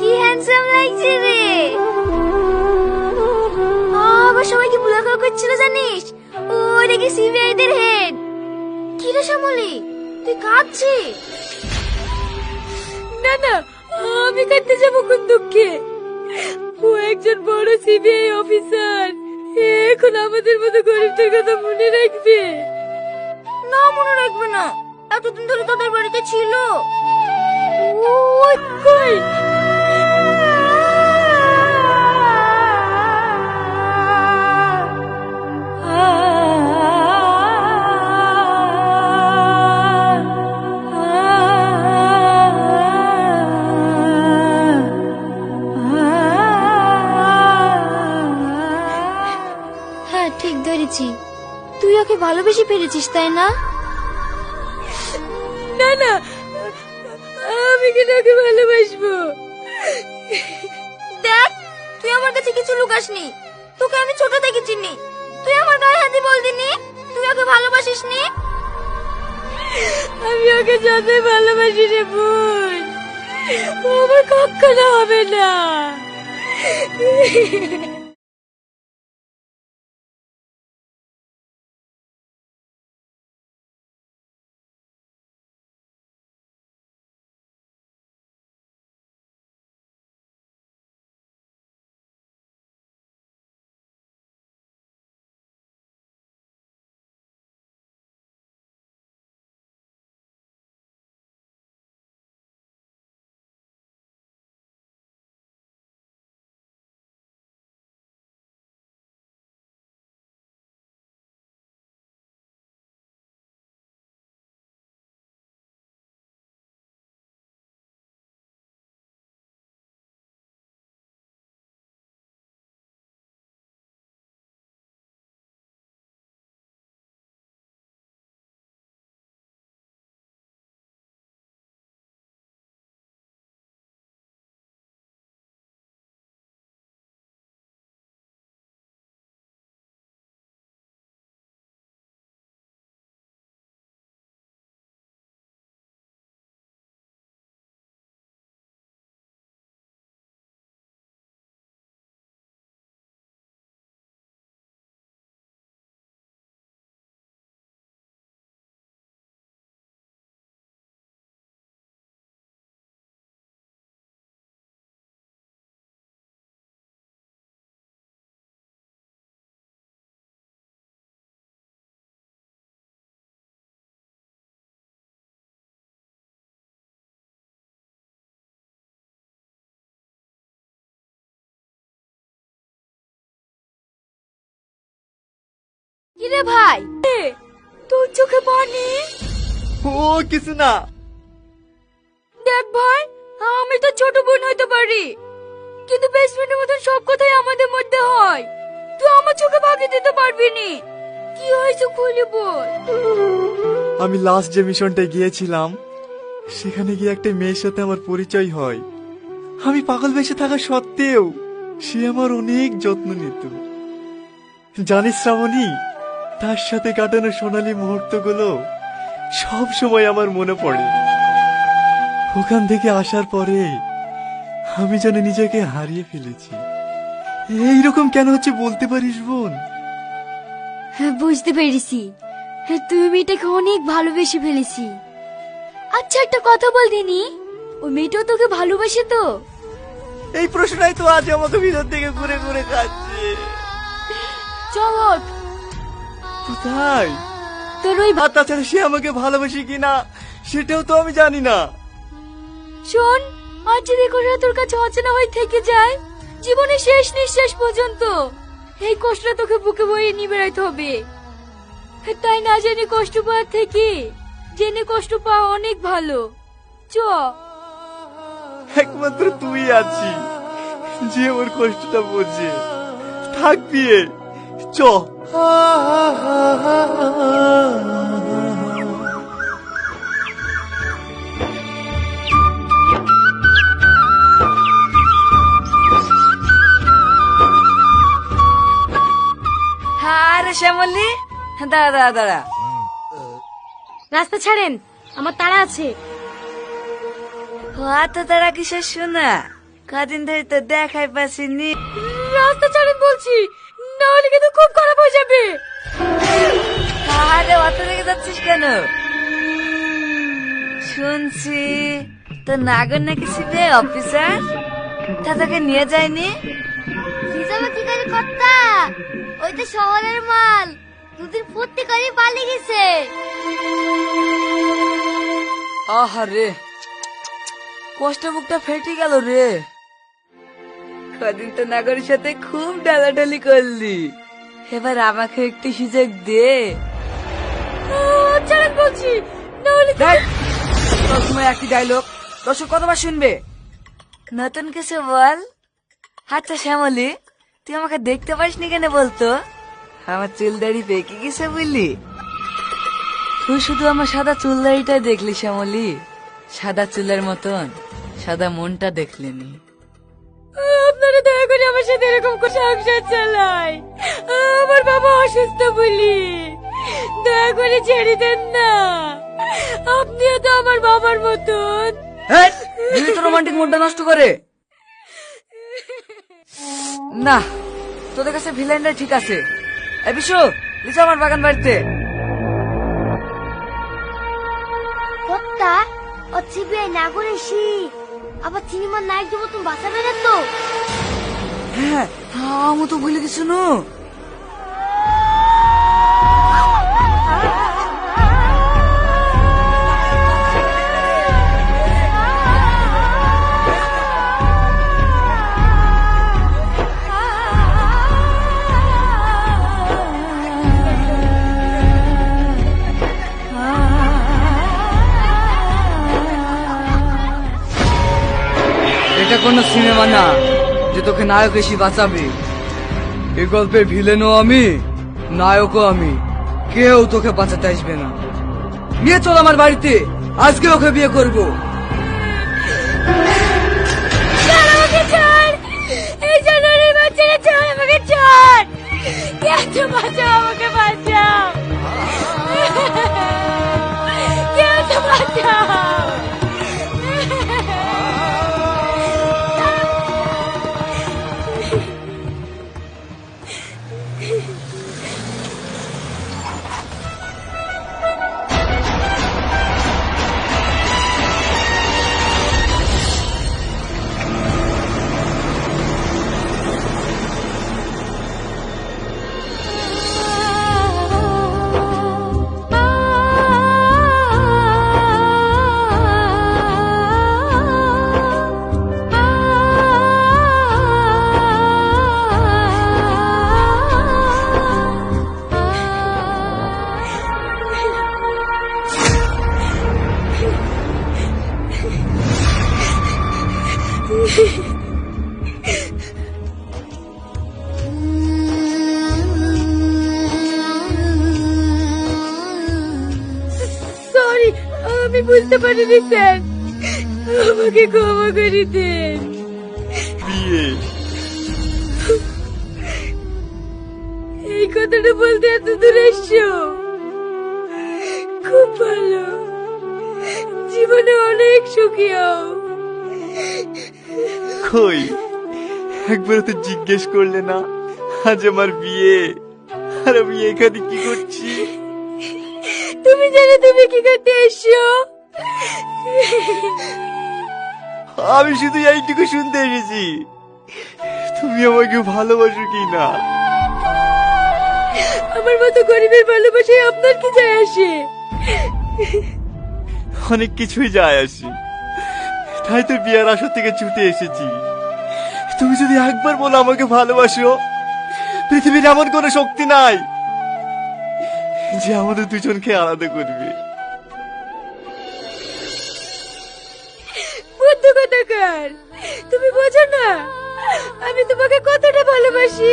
কি হ্যান্ডসাম লাগছে রে। আবার সবাইকে মুলাকাত করছিল জানিস? ও নাকি সিবিআই দের হেড কি রে শ্যামলি তুই কাঁদছিস? না না আমি কাঁদতে যাব কোন দুঃখে। ও একজন বড় সিবিআই অফিসার এখন আমাদের মতো গরিবদের কথা মনে রাখবে। না মনে রাখবে না। এতদিন ধরে তোদের বাড়িতে ছিল। ওই কই? ফেলেছিস তাই না? না না আমি কেন ওকে ভালোবাসবো। দেখ তুই আমার কাছে কিছু লুকাসনি। তোকে আমি ছোট থেকে চিনি। তুই আমার গায়ে হাতে বল দিনি তুই ওকে ভালোবাসিস নি আমি ওকে যতই ভালোবাসি রে বোন ও আমার কখনো হবে না। কিরে ভাই? তোর চোখে পানি? ও কিছু না। দেখ ভাই আমি তো ছোট বোন হইতে পারি। কিন্তু বেস্ট ফ্রেন্ডের মতন সব কথাই আমাদের মধ্যে হয়। তুই আমার চোখে ভাগে দিতে পারবি নি। কি হয়েছে খুলে বল। আমি লাস্ট যে মিশনটায় গিয়েছিলাম সেখানে গিয়ে একটা মেয়ের সাথে আমার পরিচয় হয়। আমি পাগল বেশে থাকা সত্ত্বেও সে আমার অনেক যত্ন নিত। জানিস শ্রাবণী তার সাথে কাটানো সোনালী মুহূর্তগুলো সব সময় আমার মনে পড়ে। ওখান থেকে আসার পরে আমি যেন নিজেকে হারিয়ে ফেলেছি। এইরকম কেন হচ্ছে বলতে পারিস বোন? হ্যাঁ বুঝতে পেরেছি। হ্যাঁ তুই মেয়েটাকে অনেক ভালোবেসে ফেলেছি। আচ্ছা একটা কথা বল দিনি। ও মেয়েটাও তোকে ভালোবাসে তো? এই প্রশ্নটাই তো আজ আমাকে ভিতর থেকে ঘুরে ঘুরে খাচ্ছে। চমক কোথায়? তোর ওই আর তাছাড়া সে আমাকে ভালোবাসে কিনা সেটাও তো আমি জানি না। শোন আজ যদি কোনো তোর কাছে অচেনা হয়ে থেকে যায় জীবনের শেষ নিঃশ্বাস পর্যন্ত এই কষ্টটা তোকে বুকে বয়ে নিয়ে বেড়াইতে হবে। তাই না জেনে কষ্ট পাওয়ার থেকে জেনে কষ্ট পাওয়া অনেক ভালো। চ। একমাত্র তুই আছি যে ওর কষ্টটা বোঝে। থাকবি এ। চ। আর আরে শ্যামলি। দাঁড়া দাঁড়া দাঁড়া। রাস্তা ছাড়েন আমার তাড়া আছে। অত তারা কিসের শোনা? কদিন ধরে তো দেখাই পাসিনি রাস্তা ছাড়েন বলছি। না হলে কিন্তু খুব খারাপ হয়ে যাবে। আরে অত রেগে যাচ্ছিস কেন? শুনছি তো নাগর নাকি শিবে অফিসার? তা তোকে নিয়ে যায়নি? হিসাবে কি করে কর্তা ওই তো শহরের মাল দুদিন ফুর্তি করে পালিয়ে গেছে। আহারে কষ্ট বুকটা ফেটে গেল রে। কদিন তো নাগরের সাথে খুব ডালাডালি করলি। এবার আমাকে একটু সুযোগ দে। ছাড়েন বলছি না হলে সময় একই ডায়লগ দর্শক কতবার শুনবে? নতুন কিছু বল। আচ্ছা শ্যামলি তুই আমাকে দেখতে পাসনি কেন বলতো? আমার চুল দাড়ি পেকে গেছে বুঝলি। তুই শুধু আমার সাদা চুল দাড়িটা দেখলি শ্যামলি। সাদা চুলের মতন সাদা মনটা দেখলিনি। আপনারা দয়া করে আমার সাথে এরকম করে সংসার চালাই আমার বাবা অসুস্থ বলি। দয়া করে ছেড়ে দেন না। আপনিও তো আমার বাবার মতন। দিদি তো রোমান্টিক মুডটা নষ্ট করে। না তোদের কাছে ভিলেনটা ঠিক আছে। এ বিশু লিচু আমার বাগান বাড়িতে। কর্তা ও সিবিআই না করে সি আবার সিনেমার নায়কদের মতন বাসা বেড়াতো হ্যাঁ আমি তো ভুলে গেছি নু? কোনো সিনেমা না, যে তোকে নায়ক এসে বাঁচাবে। এই গল্পের ভিলেনও আমি, নায়কও আমি। কেউ তোকে বাঁচাতে আসবে না। নিয়ে চল আমার বাড়িতে, আজকে ওকে বিয়ে করব। আমাকে, বাঁচাও! আমি বুঝতে পারিনি স্যার। আমাকে ক্ষমা করে দেন। এই কথাটা বলতে এত দূর এসছো। খুব ভালো। জীবনে অনেক সুখী হও। কই? একবার তো জিজ্ঞেস করলে না আজ আমার বিয়ে। আর আমি এখানে কি করছি? তুমি জানো তুমি কি করতে এসছো? আমি শুধু এইটুকু শুনতে এসেছি। তুমি আমাকে ভালোবাসো কি না? আমার মতো গরিবের ভালোবাসায় আপনার কি যায় আসে? অনেক কিছুই যায় আসি। তাই তো বিয়ার আসর থেকে ছুটে এসেছি। তুমি যদি একবার বলো আমাকে ভালোবাসো পৃথিবীর এমন কোনো শক্তি নাই। যে আমাদের দুজনকে আলাদা করবে। তুমি বোঝো না আমি তোমাকে কতটা ভালোবাসি।